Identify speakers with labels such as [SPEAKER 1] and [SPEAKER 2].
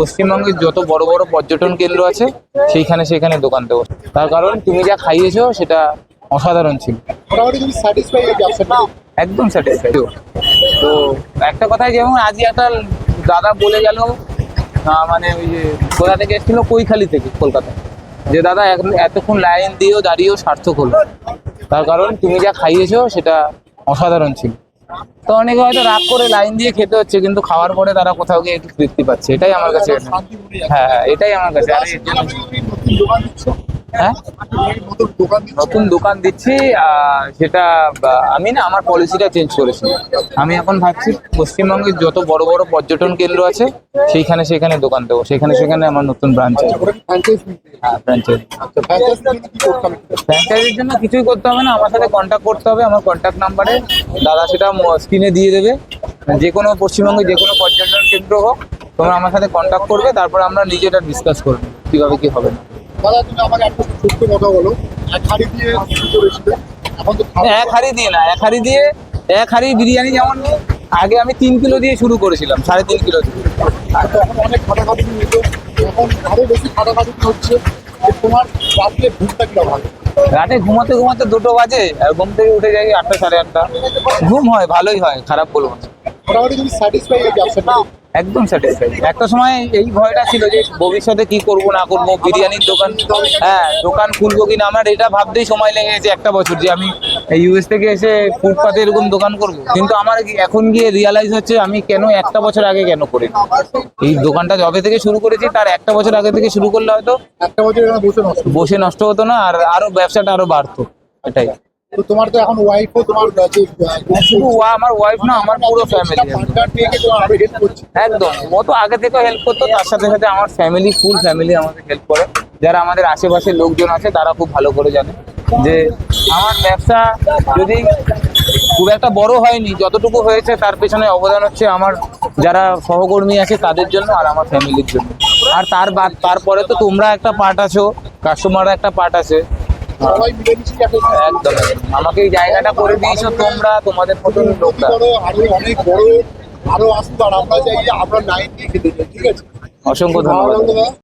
[SPEAKER 1] পশ্চিমবঙ্গের যত বড় বড় পর্যটন কেন্দ্র আছে সেইখানে সেখানে দোকান দেবো। তার কারণ তুমি যা খাইয়েছো সেটা অসাধারণ ছিল। একদম স্যাটিসফাইড তো একটা কথাই যেমন আজকে একটা দাদা বলে গেল মানে ওই যে কোথা থেকে এসেছিল? কৈখালি থেকে কলকাতা। যে দাদা এতক্ষণ লাইন দিয়েও দাঁড়িয়েও সার্থক হলো। তার কারণ তুমি যা খাইয়েছো সেটা অসাধারণ ছিল। তো অনেকে হয়তো রাগ করে লাইন দিয়ে খেতে হচ্ছে কিন্তু খাওয়ার পরে তারা কোথাও গিয়ে একটু তৃপ্তি পাচ্ছে। এটাই আমার কাছে হ্যাঁ হ্যাঁ, এটাই আমার কাছে। আর হ্যাঁ?
[SPEAKER 2] নতুন দোকান দিচ্ছ
[SPEAKER 1] সেটা আমি না আমার পলিসিটা চেঞ্জ করেছি। আমি এখন ভাবছি পশ্চিমবঙ্গের যত বড় বড় পর্যটন কেন্দ্র আছে, সেইখানে সেখানে দোকান দেবো, সেখানে সেখানে আমার নতুন ব্রাঞ্চ আছে। ফ্র্যাঞ্চাইজির জন্য কিছুই করতে হবে না, আমার সাথে কন্ট্যাক্ট করতে হবে, আমার কন্ট্যাক্ট নাম্বারে দাদা সেটা স্ক্রিনে দিয়ে দেবে। যে কোনো পশ্চিমবঙ্গে যে কোনো পর্যটন কেন্দ্র হোক, তোমরা আমার সাথে কন্ট্যাক্ট করবে, তারপর আমরা নিজেটা ডিসকাস করব কীভাবে কি হবে। না
[SPEAKER 2] দাদা তুমি আমাকে একটা ছোট্ট কথা বলো। এক হাড়ি দিয়ে শুরু করেছিলে? এখন তো
[SPEAKER 1] এক হাড়ি দিয়ে না এক হাড়ি দিয়ে এক হাড়ি বিরিয়ানি যেমন আগে আমি তিন কিলো দিয়ে শুরু করেছিলাম সাড়ে তিন কিলো দিয়ে।
[SPEAKER 2] এখন অনেক খাটাখাটি নিত এখন আরও বেশি খাটাখাটি হচ্ছে তোমার রাত্রে ঘুমটা কীরকম হবে
[SPEAKER 1] রাতে ঘুমাতে ঘুমাতে দুটো বাজে আর ঘুম থেকে উঠে যাই আটটা সাড়ে আটটা। ঘুম হয় ভালোই হয় খারাপ বলব না।
[SPEAKER 2] মোটামুটি তুমি স্যাটিসফাই এই ব্যবসাটা
[SPEAKER 1] একদম স্যাটিসফাইড একটা সময় এই ভয়টা ছিল যে ভবিষ্যতে কি করব না করব বিরিয়ানির দোকান হ্যাঁ দোকান খুলবো কিনা আমার এটা ভাবতেই সময় লেগে গেছে একটা বছর যে আমি ইউএস থেকে এসে ফুটপাতে এরকম দোকান করব। কিন্তু আমার এখন গিয়ে রিয়ালাইজ হচ্ছে আমি কেন একটা বছর আগে কেন করি এই দোকানটা যবে থেকে শুরু করেছি তার একটা বছর আগে থেকে শুরু করলে হয়তো
[SPEAKER 2] একটা বছর বসে
[SPEAKER 1] বসে নষ্ট হতো না আর আরও ব্যবসাটা আরও বাড়তো এটাই।
[SPEAKER 2] তো তোমার তো এখন ওয়াইফও তোমার যে
[SPEAKER 1] শুধু ওয়া- আমার ওয়াইফ না আমার পুরো ফ্যামিলি
[SPEAKER 2] পার্টনার নিয়ে তোমার আরও হেল্প করছে?
[SPEAKER 1] একদম। ও তো আগে থেকে হেল্প করতো তার সাথে সাথে আমার ফ্যামিলি ফুল ফ্যামিলি আমাদের হেল্প করে। যারা আমাদের আশেপাশে লোকজন আছে তারা খুব ভালো করে জানে যে আমার ব্যবসা যদি খুব একটা বড় হয়নি যতটুকু হয়েছে তার পেছনে অবদান হচ্ছে আমার যারা সহকর্মী আছে তাদের জন্য আর আমার ফ্যামিলির জন্য। আর তার বাদ তারপরে তো তোমরা একটা পার্ট আছো কাস্টমাররা একটা পার্ট আছে।
[SPEAKER 2] সবাই মিলেমিশে একটা
[SPEAKER 1] একদম। আমাকে এই জায়গাটা করে দিয়েছ তোমরা তোমাদের মতন লোকরা
[SPEAKER 2] আরও অনেক বড় আরও আসতো আমরা চাই আমরা দিয়ে খেতে চাই ঠিক আছে?
[SPEAKER 1] অসংখ্য ধন্যবাদ।